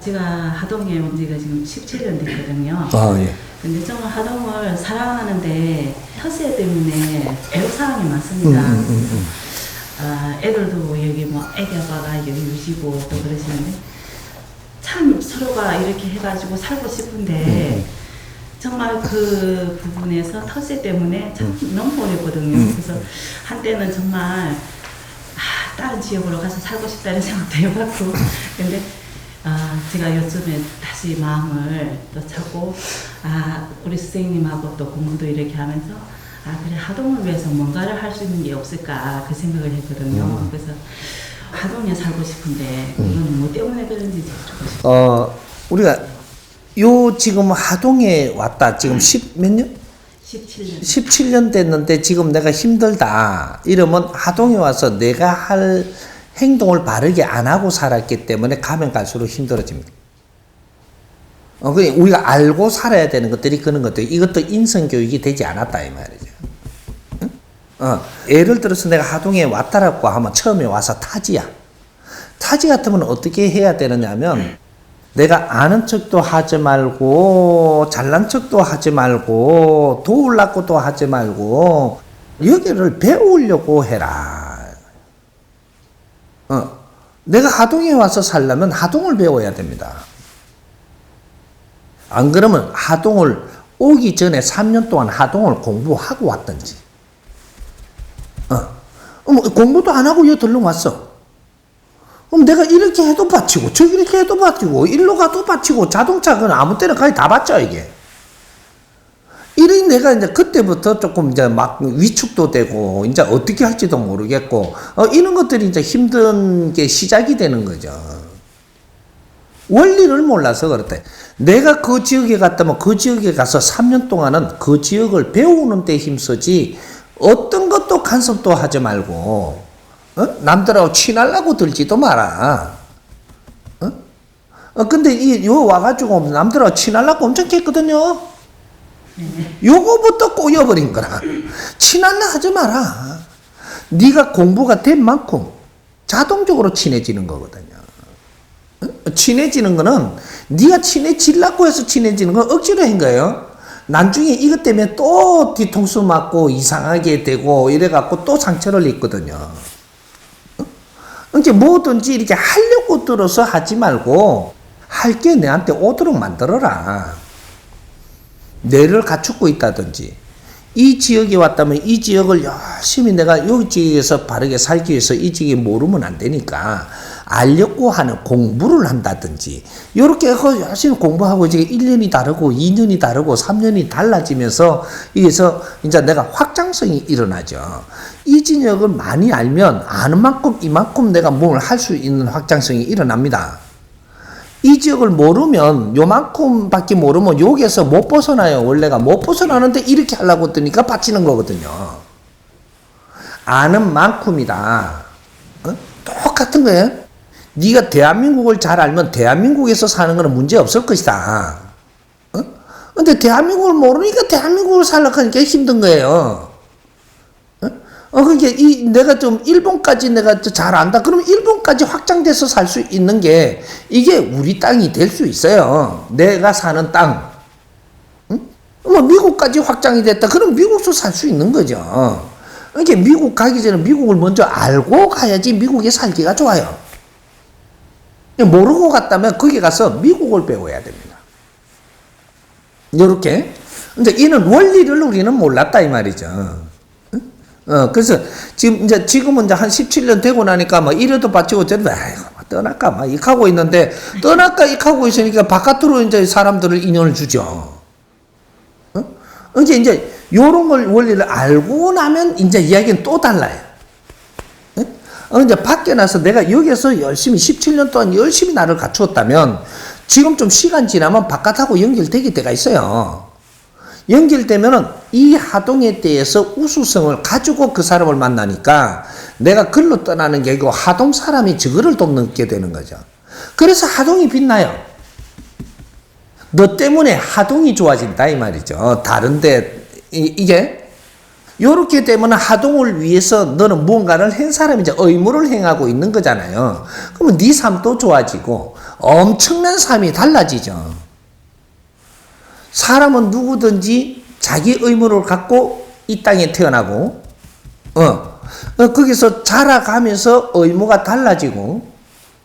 제가 하동에 온 지가 지금 17년 됐거든요. 아, 예. 근데 정말 하동을 사랑하는데 텃세 때문에 애로사항이 음, 많습니다. 음, 음, 음. 아, 애들도 여기 뭐 애기 아빠가 여기 유지고 또 그러시는데 참 서로가 이렇게 해가지고 살고 싶은데 정말 그 부분에서 텃세 때문에 참 너무 어렵거든요. 음. 그래서 한때는 정말 아, 다른 지역으로 가서 살고 싶다는 생각도 해봤고 근데 아, 제가 요즘에 다시 마음을 또 찾고 아, 우리 선생님하고 또 공부도 이렇게 하면서 아, 그래 하동을 위해서 뭔가를 할 수 있는 게 없을까 그 생각을 했거든요. 음. 그래서 하동에 살고 싶은데 이건 뭐 때문에 그런지 여쭤보고 싶어요. 어, 우리가 요 지금 하동에 왔다. 지금 10몇 년? 17년. 17년 됐는데 지금 내가 힘들다. 이러면 하동에 와서 내가 할 행동을 바르게 안 하고 살았기 때문에 가면 갈수록 힘들어집니다. 어, 그 우리가 알고 살아야 되는 것들이 그런 것들, 이것도 인성교육이 되지 않았다 이 말이죠. 응? 어, 예를 들어서 내가 하동에 왔다라고 하면 처음에 와서 타지야. 타지 같으면 어떻게 해야 되느냐면 내가 아는 척도 하지 말고 잘난 척도 하지 말고 도울라고도 하지 말고 여기를 배우려고 해라. 어, 내가 하동에 와서 살려면 하동을 배워야 됩니다. 안 그러면 하동을 오기 전에 3년 동안 하동을 공부하고 왔든지. 어, 뭐 공부도 안 하고 여기 들러 왔어. 그럼 내가 이렇게 해도 받치고 저기 이렇게 해도 받치고 일로 가도 받치고 자동차 그는 아무 때나 가야 다 받죠 이게. 이래 내가 이제 그때부터 조금 이제 막 위축도 되고 이제 어떻게 할지도 모르겠고 어, 이런 것들이 이제 힘든 게 시작이 되는 거죠. 원리를 몰라서 그렇대. 내가 그 지역에 갔다면 그 지역에 가서 3년 동안은 그 지역을 배우는 데 힘쓰지 어떤 것도 간섭도 하지 말고 어? 남들하고 친하려고 들지도 마라. 어? 어, 근데 이, 요 와가지고 남들하고 친하려고 엄청 했거든요. 요거부터 꼬여버린 거라. 친할라 하지 마라. 네가 공부가 된 만큼 자동적으로 친해지는 거거든요. 어? 친해지는 거는 네가 친해지려고 해서 친해지는 건 억지로 한 거예요. 나중에 이것 때문에 또 뒤통수 맞고 이상하게 되고 이래갖고 또 상처를 입거든요. 이제 뭐든지 이렇게 하려고 들어서 하지 말고 할 게 내한테 오도록 만들어라. 뇌를 갖추고 있다든지 이 지역에 왔다면 이 지역을 열심히 내가 여기 지역에서 바르게 살기 위해서 이 지역에 모르면 안 되니까 알려고 하는 공부를 한다든지 이렇게 해서 열심히 공부하고 이제 1년이 다르고 2년이 다르고 3년이 달라지면서 이게서 이제 내가 확장성이 일어나죠. 이 진역을 많이 알면 아는 만큼 이만큼 내가 뭘 할 수 있는 확장성이 일어납니다. 이 지역을 모르면 요만큼밖에 모르면 여기에서 못 벗어나요. 원래가 못 벗어나는데 이렇게 하려고 했더니까 빠지는 거거든요. 아는 만큼이다. 어? 똑같은 거예요. 네가 대한민국을 잘 알면 대한민국에서 사는 거는 문제 없을 것이다. 어? 근데 대한민국을 모르니까 대한민국을 살려고 하니까 힘든 거예요. 어? 어, 그게 이, 내가 좀 일본까지 내가 좀잘 안다. 그러면 일본까지 확장돼서 살 수 있는 게 이게 우리 땅이 될 수 있어요. 내가 사는 땅. 응? 뭐 미국까지 확장이 됐다. 그럼 미국도 살 수 있는 거죠. 이게 미국 가기 전에 미국을 먼저 알고 가야지 미국에 살기가 좋아요. 모르고 갔다면 거기 가서 미국을 배워야 됩니다. 이렇게. 이제 이는 원리를 우리는 몰랐다 이 말이죠. 어, 그래서 지금 이제 지금은 이제 한 17년 되고 나니까 뭐 이래도 바치고 저래도 아이고 뭐 떠날까 막 이하고 있는데 떠날까 이하고 있으니까 바깥으로 이제 사람들을 인연을 주죠. 어? 이제 이제 요런 걸 원리를 알고 나면 이제 이야기는 또 달라요. 어? 어, 이제 밖에 나서 내가 여기서 열심히 17년 동안 열심히 나를 갖추었다면 지금 좀 시간 지나면 바깥하고 연결되게 때가 있어요. 연결되면은 이 하동에 대해서 우수성을 가지고 그 사람을 만나니까 내가 글로 떠나는 게 아니고 하동 사람이 저거를 돕게 되는 거죠. 그래서 하동이 빛나요. 너 때문에 하동이 좋아진다 이 말이죠. 다른데 이, 게 요렇게 되면 하동을 위해서 너는 무언가를 한 사람이 이제 의무를 행하고 있는 거잖아요. 그러면 네 삶도 좋아지고 엄청난 삶이 달라지죠. 사람은 누구든지 자기 의무를 갖고 이 땅에 태어나고, 어, 어, 거기서 자라가면서 의무가 달라지고,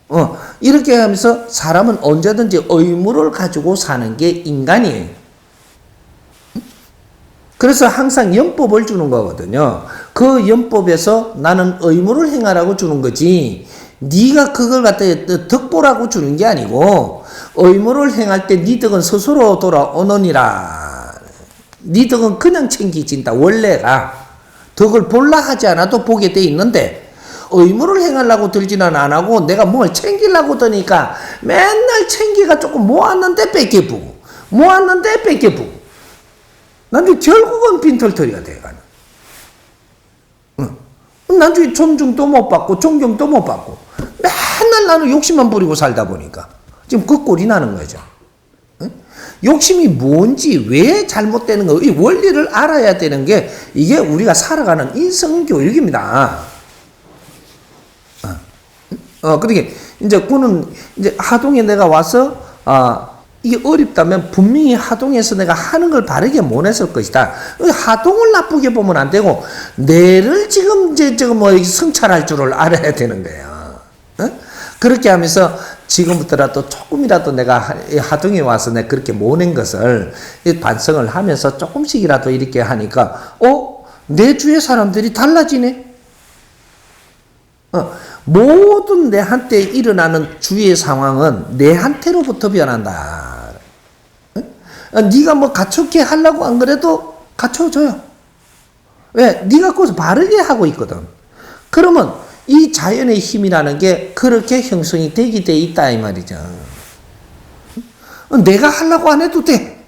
어, 이렇게 하면서 사람은 언제든지 의무를 가지고 사는 게 인간이에요. 그래서 항상 연법을 주는 거거든요. 그 연법에서 나는 의무를 행하라고 주는 거지. 네가 그걸 갖다 덕보라고 주는 게 아니고 의무를 행할 때 네 덕은 스스로 돌아오느니라. 네 덕은 그냥 챙기진다. 원래가 덕을 볼라 하지 않아도 보게 돼 있는데 의무를 행하려고 들지는 안 하고 내가 뭘 챙기려고 드니까 맨날 챙기가 조금 모았는데 뺏겨부고 모았는데 뺏겨부고 나중에 결국은 빈털터리가 돼가는. 응. 나중에 존중도 못 받고 존경도 못 받고 맨날 나는 욕심만 부리고 살다 보니까 지금 그 꼴이 나는 거죠. 응? 욕심이 뭔지 왜 잘못되는 거, 이 원리를 알아야 되는 게 이게 우리가 살아가는 인성교육입니다. 어, 그러게, 이제 그는 이제 하동에 내가 와서, 아, 이게 어렵다면 분명히 하동에서 내가 하는 걸 바르게 못 했을 것이다. 하동을 나쁘게 보면 안 되고, 내를 지금 이제 저거 뭐 성찰할 줄을 알아야 되는 거예요. 어? 그렇게 하면서 지금부터라도 조금이라도 내가 하- 이 하동에 와서 내가 그렇게 모낸 것을 이 반성을 하면서 조금씩이라도 이렇게 하니까, 어? 내 주위 사람들이 달라지네? 어, 모든 내한테 일어나는 주위의 상황은 내한테로부터 변한다. 어? 어, 네가 뭐 갖추게 하려고 안 그래도 갖춰줘요. 왜? 네가 거기서 바르게 하고 있거든. 그러면 이 자연의 힘이라는 게 그렇게 형성이 되게 돼 있다 이 말이죠. 어, 내가 하려고 안 해도 돼.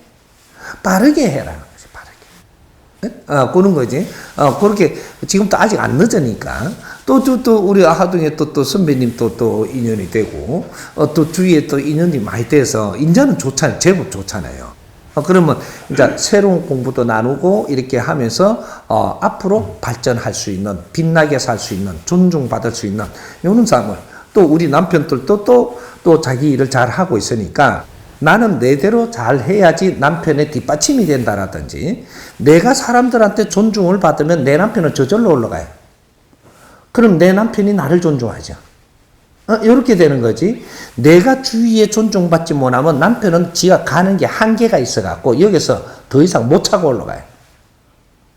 바르게 해라. 바르게. 어, 그런 거지. 어, 그렇게, 지금도 아직 안 늦으니까. 또, 또, 또, 우리 하동에 또, 또 선배님 또, 또 인연이 되고, 어, 또 주위에 또 인연이 많이 돼서, 인자는 좋잖아요. 제법 좋잖아요. 어, 그러면, 이제 새로운 공부도 나누고, 이렇게 하면서, 어, 앞으로 발전할 수 있는, 빛나게 살 수 있는, 존중받을 수 있는, 이런 삶을, 또 우리 남편들도 또, 또 자기 일을 잘 하고 있으니까, 나는 내대로 잘 해야지 남편의 뒷받침이 된다라든지 내가 사람들한테 존중을 받으면 내 남편은 저절로 올라가요. 그럼 내 남편이 나를 존중하죠. 어, 이렇게 되는 거지. 내가 주위에 존중받지 못하면 남편은 지가 가는 게 한계가 있어갖고 여기서 더 이상 못 차고 올라가요.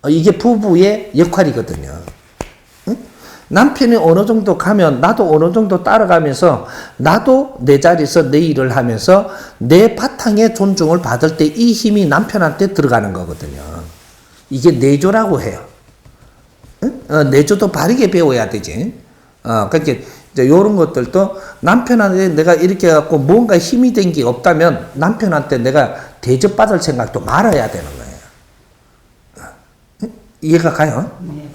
어, 이게 부부의 역할이거든요. 응? 남편이 어느 정도 가면 나도 어느 정도 따라가면서 나도 내 자리에서 내 일을 하면서 내 바탕에 존중을 받을 때 이 힘이 남편한테 들어가는 거거든요. 이게 내조라고 해요. 응? 어, 내조도 바르게 배워야 되지. 어, 그렇게 이제 이런 것들도 남편한테 내가 이렇게 해갖고 뭔가 힘이 된 게 없다면 남편한테 내가 대접받을 생각도 말아야 되는 거예요. 어, 응? 이해가 가요? 네.